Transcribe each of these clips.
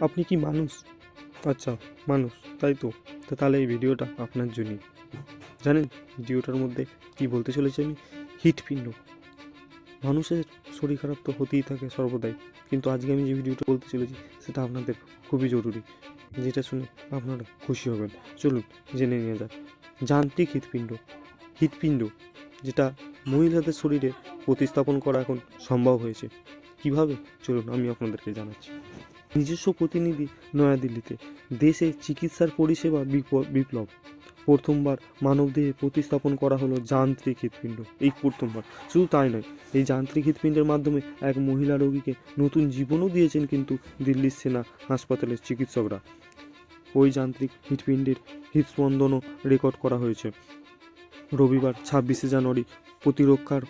আপনি কি মানুষ? আচ্ছা মানুষ, তাই তো। তাহলে এই ভিডিওটা আপনার জন্যই। জানেন, ভিডিওটার মধ্যে কি বলতে চলেছি আমি? হৃৎপিণ্ড। মানুষের শরীর খারাপ তো হতেই থাকে সর্বদাই। কিন্তু আজকে আমি যে ভিডিওটা বলতে চলেছি, সেটা আপনাদের খুবই জরুরি। যেটা শুনে আপনারা খুশি হবেন। চলুন, জেনে নিয়ে যাক। যান্ত্রিক হৃৎপিণ্ড। হৃৎপিণ্ড, যেটা মহিলাদের শরীরে প্রতিস্থাপন করা এখন সম্ভব হয়েছে। কীভাবে? চলুন, আমি আপনাদেরকে জানাচ্ছি। নিজস্ব প্রতিনিধি নয়াদিল্লিতে। দেশে চিকিৎসার পরিষেবা বিপ- বিপ্লব। প্রথমবার মানবদেহে প্রতিস্থাপন করা হলো যান্ত্রিক হৃৎপিণ্ড। এই প্রথমবার। শুধু তাই নয়, এই যান্ত্রিক হৃৎপিণ্ডের মাধ্যমে এক মহিলা রোগীকে নতুন জীবনও দিয়েছেন কিন্তু দিল্লির সেনা হাসপাতালের চিকিৎসকরা। ওই যান্ত্রিক হৃৎপিণ্ডের হৃদস্পন্দনও রেকর্ড করা হয়েছে। রবিবার ছাব্বিশে জানুয়ারি প্রতিরক্ষার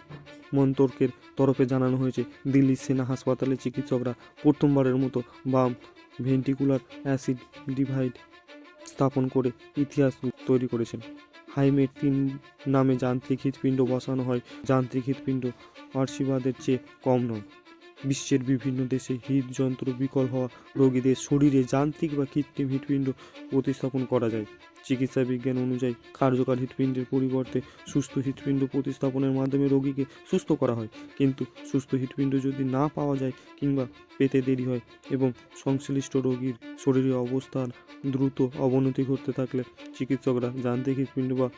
মন্ত্রকের তরফে জানানো হয়েছে দিল্লির সেনা হাসপাতালে চিকিৎসকরা প্রথমবারের মতো বাম ভেন্টিকুলার অ্যাসিড ডিভাইড স্থাপন করে ইতিহাস তৈরি করেছেন। হাইমেট তিন নামে যান্ত্রিক হৃৎপিণ্ড বসানো হয়। যান্ত্রিক হৃৎপিণ্ড অর্শিবাদের চেয়ে কম নয়। বিশ্বের বিভিন্ন দেশে হৃদযন্ত্র বিকল হওয়া রোগীদের শরীরে যান্ত্রিক বা কৃত্রিম হৃৎপিণ্ড প্রতিস্থাপন করা যায়। চিকিৎসা বিজ্ঞান অনুযায়ী কার্যকর হৃৎপিণ্ডের পরিবর্তে সুস্থ হৃৎপিণ্ড প্রতিস্থাপনের মাধ্যমে রোগীকে সুস্থ করা হয়। কিন্তু সুস্থ হৃৎপিণ্ড যদি না পাওয়া যায় কিংবা পেতে দেরি হয় এবং সংশ্লিষ্ট রোগীর শরীরের অবস্থার দ্রুত অবনতি ঘটতে থাকলে চিকিৎসকরা যান্ত্রিক হৃৎপিণ্ড বা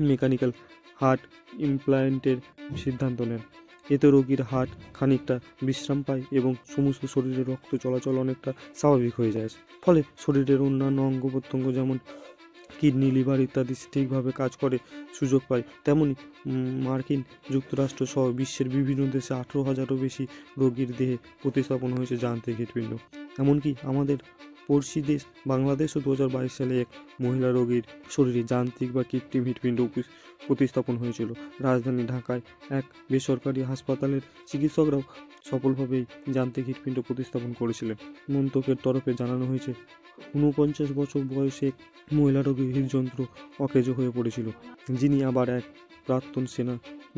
মেকানিক্যাল হার্ট ইমপ্ল্যান্টের সিদ্ধান্ত নেন। এতে রোগীর হার্ট খানিকটা বিশ্রাম পায় এবং সমস্ত শরীরে রক্ত চলাচল অনেকটা স্বাভাবিক হয়ে যায়। ফলে শরীরের অন্যান্য অঙ্গ প্রত্যঙ্গ যেমন কিডনি, লিভার ইত্যাদি ঠিকভাবে কাজ করে সুযোগ পায়, তেমনি মার্কিন যুক্তরাষ্ট্র সহ বিশ্বের বিভিন্ন দেশে আঠেরো হাজারও বেশি রোগীর দেহে প্রতিস্থাপন হয়েছে যান্ত্রিক হৃৎপিণ্ড। এমনকি আমাদের পড়শি দেশ বাংলাদেশও দু হাজার বাইশ সালে এক মহিলা রোগীর শরীরে যান্ত্রিক বা কৃত্রিম হৃৎপিণ্ড প্রতিস্থাপন হয়েছিল। রাজধানী ঢাকায় এক বেসরকারি হাসপাতালের চিকিৎসকরাও সফলভাবেই যান্ত্রিক হৃৎপিণ্ড প্রতিস্থাপন করেছিলেন। মন্ত্রকের তরফে জানানো হয়েছে, ঊনপঞ্চাশ বছর বয়সে এক মহিলা রোগীর হৃদযন্ত্র অকেজ হয়ে পড়েছিল, যিনি আবার এক প্রাক্তন সেনা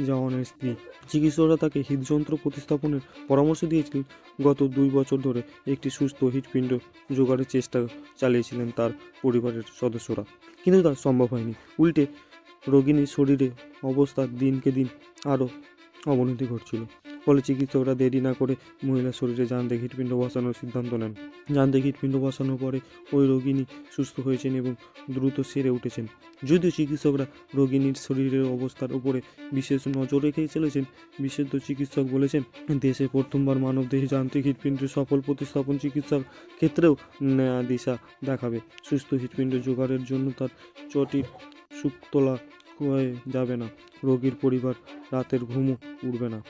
জওয়ানের স্ত্রী। চিকিৎসকরা তাকে হৃদযন্ত্র প্রতিস্থাপনের পরামর্শ দিয়েছিলেন। গত দুই বছর ধরে একটি সুস্থ হৃৎপিণ্ড জোগাড়ের চেষ্টা চালিয়েছিলেন তার পরিবারের সদস্যরা। কিন্তু তা সম্ভব হয়নি। উল্টে রোগিনীর শরীরে অবস্থা দিনকে দিন আরও অবনতি ঘটছিল। ফলে চিকিৎসকরা দেরি না করে মহিলার শরীরে যান্ত্রিক হৃৎপিণ্ড বসানোর সিদ্ধান্ত নেন। যান্ত্রিক হৃৎপিণ্ড বসানোর পরে ওই রোগিনী সুস্থ হয়েছেন এবং দ্রুত সেরে উঠেছেন। যদিও চিকিৎসকরা রোগিনীর শরীরের অবস্থার উপরে বিশেষ নজর রেখেই চলেছেন বিশেষজ্ঞ চিকিৎসক বলেছেন, দেশে প্রথমবার মানবদেহে যান্ত্রিক হৃৎপিণ্ডের সফল প্রতিস্থাপন চিকিৎসার ক্ষেত্রেও দিশা দেখাবে। সুস্থ হৃৎপিণ্ড জোগাড়ের জন্য তার চটির সুখ তোলা হয়ে যাবে না। রোগীর পরিবার রাতের ঘুমও উঠবে না।